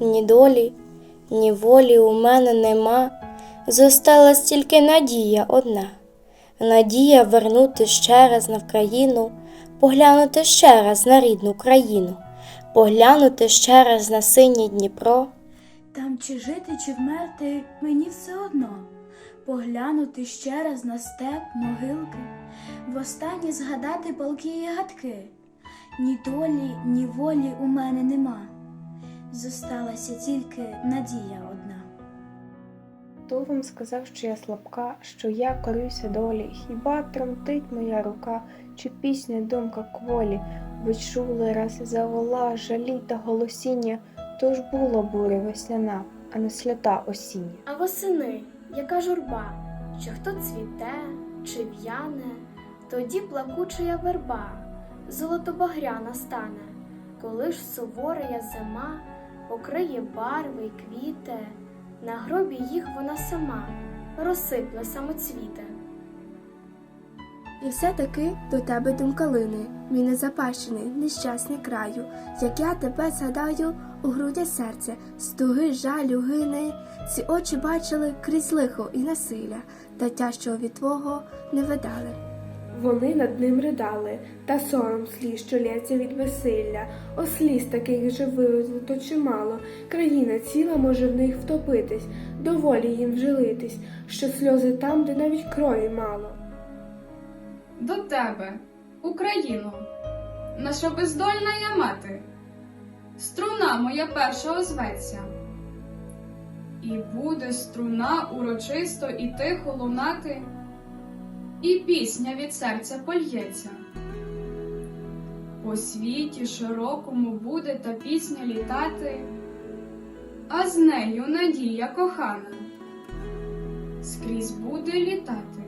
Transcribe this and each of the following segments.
ні долі, ні волі у мене нема. Зосталась тільки надія одна. Надія вернути ще раз на Вкраїну, поглянути ще раз на рідну країну, поглянути ще раз на синє Дніпро. Там чи жити, чи вмерти, мені все одно. Поглянути ще раз на степ, могилки, востаннє згадати палки і гадки. Ні долі, ні волі у мене нема. Зосталася тільки надія одна. Хто вам сказав, що я слабка, що я корюся долі? Хіба тремтить моя рука, чи пісня думка кволі? Ви чули раз завола, жалі та голосіння, то ж була буря весняна, а не слята осіння. А восени, яка журба, що хто цвіте чи в'яне, тоді плакучая верба, золотобагряна стане, коли ж суворая зима покриє барви й квіти, на гробі їх вона сама розсипле самоцвіти. І все-таки до тебе думка лине, мій незапащений, нещасний краю, як я тебе згадаю у грудях серця, стуги жалю гине, ці очі бачили крізь лихо і насилля, та тяжчого від твого не видали. Вони над ним ридали, та сором сліз, що лється від весилля. О сліз таких вивезли то чимало. Країна ціла може в них втопитись, доволі їм вжилитись, що сльози там, де навіть крові мало. До тебе, Україно, наша бездольна я мати, струна моя перша озветься. І буде струна урочисто і тихо лунати, і пісня від серця польється. По світі широкому буде та пісня літати, а з нею надія кохана скрізь буде літати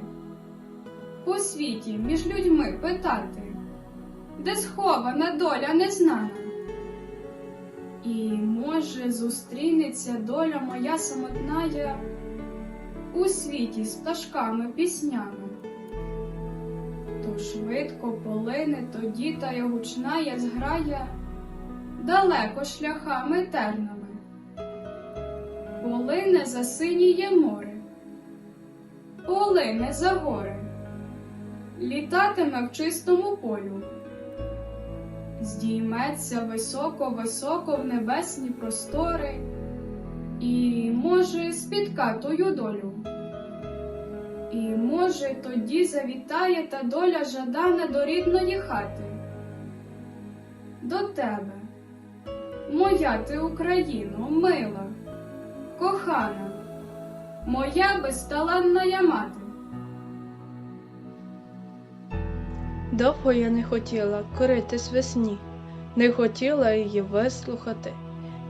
по світі між людьми питати, де схована доля незнана. І, може, зустрінеться доля моя самотная у світі з пташками піснями. То швидко полине тоді та й гучная зграя далеко шляхами тернами. Полине за синіє море, полине за гори літатиме в чистому полю, здійметься високо-високо в небесні простори і, може, спітка тою долю. І, може, тоді завітає та доля жадана до рідної хати. До тебе, моя ти Україно, мила, кохана, моя безталанна мати. Довго я не хотіла коритись весні, не хотіла її вислухати.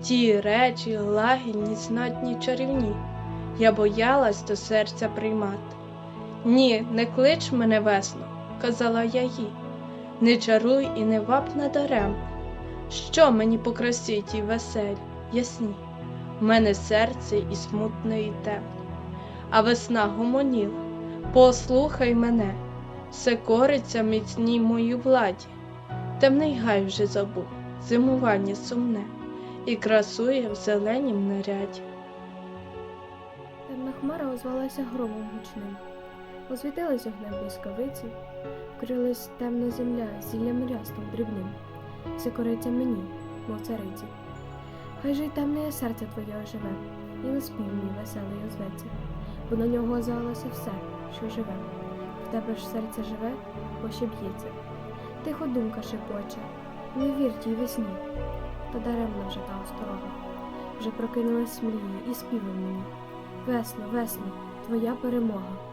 Ті речі, лагідні, знатні, чарівні, я боялась до серця приймати. Ні, не клич мене весно, казала я їй, не чаруй і не ваб надарем. Що мені по красі тій веселі, ясні, в мене серце і смутне, і темне, а весна гомоніла, послухай мене все кориться міцній моїй владі. Темний гай вже забув, зимування сумне, і красує в зеленім наряді. Темна хмара озвалася громом гучним, освітилась огнем блискавиці, вкрилась темна земля зіллям рясним дрібним, все кориться мені, мов цариці. Хай же й темне серце твоє оживе, і на спів мій веселий озветься, бо на нього озвалося все, що живе. В тебе ж серце живе, ще б'ється. Тихо думка шепоче, не вір тій весні, та даремно вже та осторога. Вже прокинулась мрії і співи мені. Весно, весно, твоя перемога.